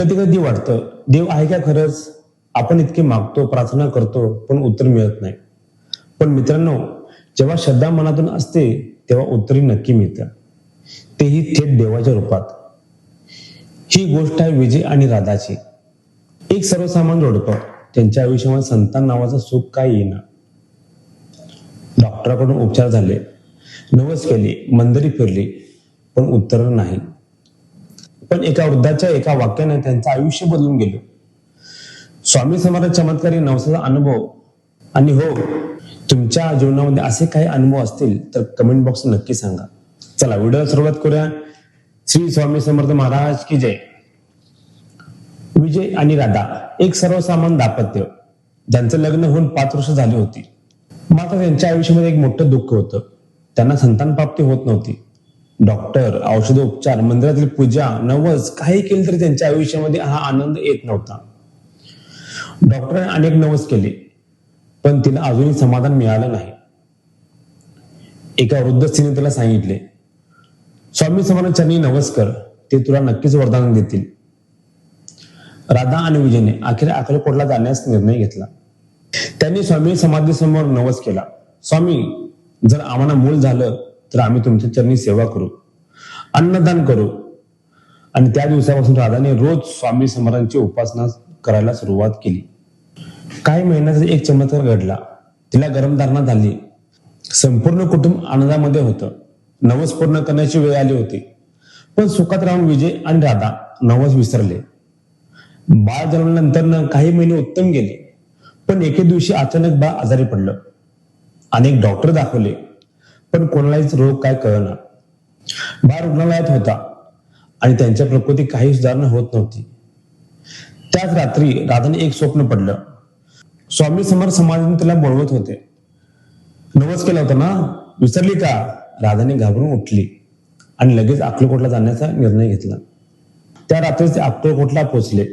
कधी कधी वाटतं देव आहे का खरंच? आपण इतके मागतो प्रार्थना करतो पण उत्तर मिळत नाही. पण मित्रांनो जेव्हा श्रद्धा मनातून असते तेव्हा उत्तरी नक्की मिळतं तेही थेट देवाच्या रूपात. ही गोष्ट आहे विजय आणि राधाची. एक सर्वसामान्य जोडपं त्यांच्या आयुष्यामध्ये संतान नावाचं सुख काय येईना. डॉक्टराकडून उपचार झाले. नवस केली मंदिरी फिरली पण उत्तर नाही. पण एका वृद्धाच्या एका वाक्याने त्यांचं आयुष्य बदलून गेलं. स्वामी समर्थ चमत्कारी नवसाचा अनुभव. आणि हो तुमच्या जीवनामध्ये असे काही अनुभव असतील तर कमेंट बॉक्स नक्की सांगा. चला व्हिडिओ सुरुवात करूया. श्री स्वामी समर्थ महाराज की जय. विजय आणि राधा एक सर्वसामान्य दाम्पत्य. ज्यांचं लग्न होऊन पाच वर्ष झाली होती. मात्र त्यांच्या आयुष्यामध्ये एक मोठं दुःख होतं. त्यांना संतान प्राप्ती होत नव्हती. डॉक्टर औषध उपचार मंदिरातील पूजा नवस काही केलं तरी त्यांच्या आयुष्यामध्ये हा आनंद येत नव्हता. डॉक्टरांनी अनेक नवस केले पण तिला अजूनही समाधान मिळालं नाही. एका वृद्ध स्त्रीने तिला सांगितले स्वामी समानांच्यानी नवस कर ते तुला नक्कीच वरदान देतील. राधा आणि विजयने अखेर अक्कलकोटला जाण्यास निर्णय घेतला. त्यांनी स्वामी समाधीसमोर नवस केला. स्वामी जर आम्हाला मूल झालं तर आम्ही तुमच्या चरणी सेवा करू अन्नदान करू. आणि त्या दिवसापासून राधाने रोज स्वामी समर्थांची उपासना करायला सुरुवात केली. काही महिन्याचा एक चमत्कार घडला. तिला गरम धारणा झाली संपूर्ण कुटुंब आनंदामध्ये होतं. नवस पूर्ण करण्याची वेळ आली होती. पण सुखात राहून विजय आणि राधा नवस विसरले. बाळ जन्मल्यानंतर काही महिने उत्तम गेले. पण एके दिवशी अचानक बाळ आजारी पडलं. अनेक डॉक्टर दाखवले. पण कोणालाच रोग काय कळना. बाळ रुग्णालयात होता आणि त्यांच्या प्रकृती काही सुधारणा होत नव्हती. त्याच रात्री राधाने एक स्वप्न पडलं. स्वामी समर समाजाने तिला बोलवत होते. नवस केला होता ना? विसरली का? राधाने घाबरून उठली आणि लगेच अक्कलकोटला जाण्याचा निर्णय घेतला. त्या रात्रीच ते अक्कलकोटला पोहोचले.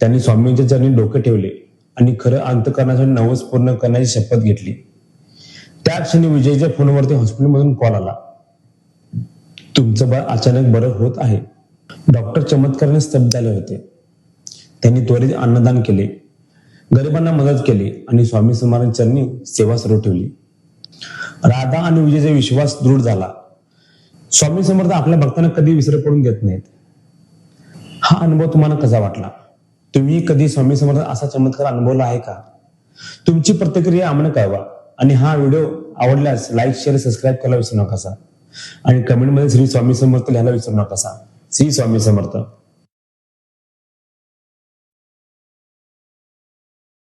त्यांनी स्वामींच्या चरणी डोके ठेवले आणि खरं अंत करण्यासाठी नवस पूर्ण करण्याची शपथ घेतली. त्या क्षणी विजयच्या फोनवरती हॉस्पिटलमधून कॉल आला. तुमचं बाळ अचानक बरं होत आहे. डॉक्टर चमत्काराने स्तब्ध झाले होते. त्यांनी त्वरित अन्नदान केले. गरिबांना मदत केली आणि स्वामी समर्थ चरणी सेवा सुरू ठेवली. राधा आणि विजयचा विश्वास दृढ झाला. स्वामी समर्थ आपल्या भक्तांना कधी विसर पडून देत नाहीत. हा अनुभव तुम्हाला कसा वाटला? तुम्ही कधी स्वामी समर्थ असा चमत्कार अनुभवला आहे का? तुमची प्रतिक्रिया आम्हाला कळवा. आणि हा व्हिडिओ आवडल्यास लाईक शेअर सबस्क्राईब करायला विसरू नका आणि कमेंटमध्ये श्री स्वामी समर्थ लिहायला विसरू नका श्री स्वामी समर्थ.